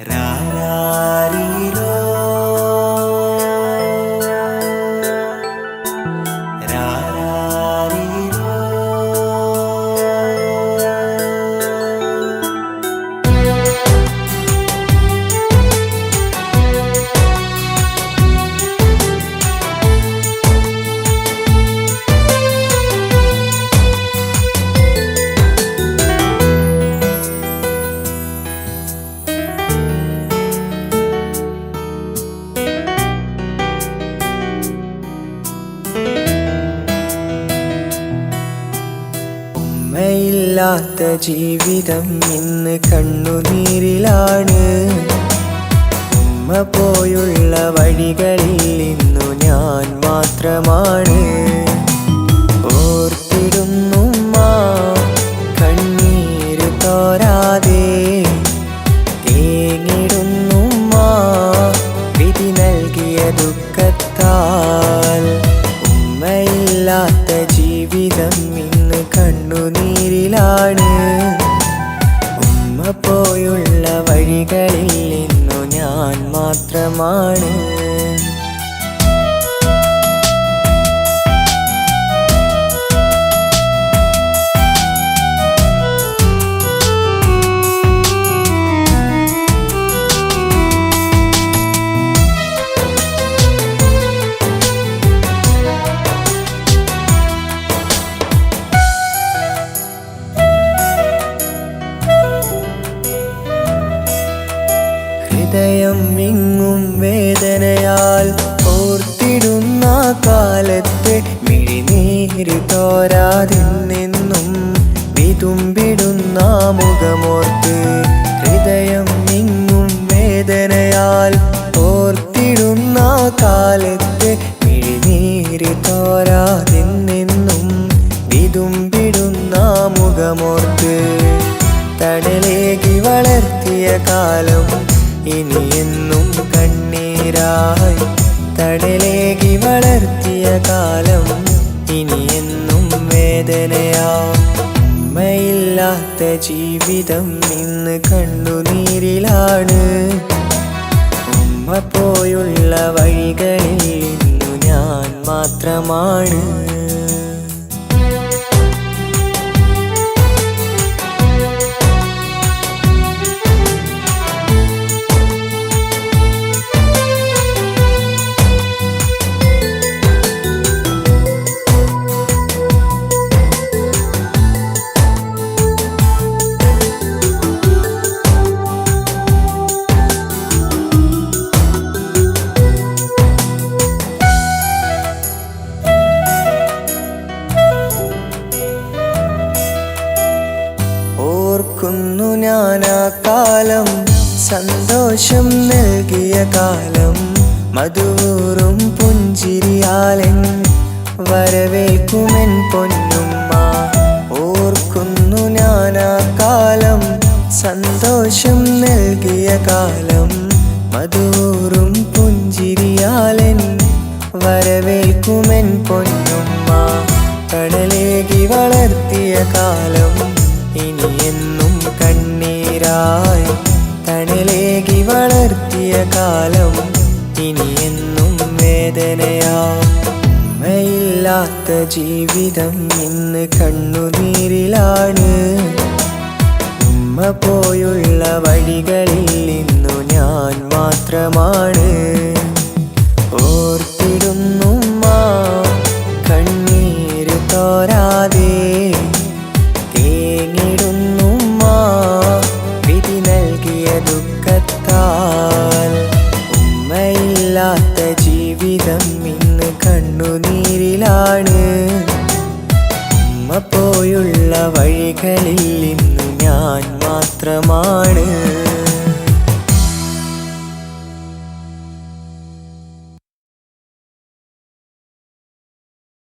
രാരാരീരോ. ഉമ്മയില്ലാത്ത ജീവിതം ഇന്ന് കണ്ണുനീരിലാണ്. ഉമ്മ പോയുള്ള വഴികളിൽ ഇന്നു ഞാൻ മാത്രമാണ്. ജീവിതം ഇന്ന് കണ്ണുനീരിലാണ് മാത്രമാണ്? ഹൃദയം വിങ്ങും വേദനയാൽ ഓർത്തിടുന്ന കാലത്ത് മിഴിനീര് തോരാതിന്നെന്നും വിതുമ്പിടുന്ന മുഖമോർത്ത് ഹൃദയം വിങ്ങും വേദനയാൽ ഓർത്തിടുന്ന കാലത്ത് മിഴിനീര് തോരാതിന്നെന്നും വിതുമ്പിടുന്ന മുഖമോർത്ത് തടലേകി വളർത്തിയ കാലം ഇനിയെന്നും കണ്ണീരായി തടലേകി വളർത്തിയ കാലം ഇനിയെന്നും വേദനയാ. ഉമ്മയില്ലാത്ത ജീവിതം ഇന്ന് കണ്ണുനീരിലാണ്. ഉമ്മ പോയുള്ള വഴികളിൽ ഇന്നു ഞാൻ മാത്രമാണ്. ഓർക്കുന്നു ഞാൻ ആ കാലം. സന്തോഷം നൽകിയ കാലം. മധുവൂറും പുഞ്ചിരിയാലൻ വരവേൽക്കുമെൻ പൊന്നുമ്മ. ഓർക്കുന്നു ഞാൻ ആ കാലം. സന്തോഷം നൽകിയ കാലം. മധുവൂറും പുഞ്ചിരിയാലൻ വരവേൽക്കുമെൻ പൊന്നുമ്മ. കടലേകി വളർത്തിയ കാലം. വളർത്തിയ കാലം എന്നും വേദനയാ. ഉമ്മയില്ലാത്ത ജീവിതം ഇന്ന് കണ്ണുനീരിലാണ്. ഉമ്മ പോയുള്ള വഴികളിൽ ഇന്നു ഞാൻ മാത്രമാണ്. കണ്ണുനീരിലാണ്. ഉമ്മ പോയുള്ള വഴികളിൽ ഇന്ന് ഞാൻ മാത്രമാണ്.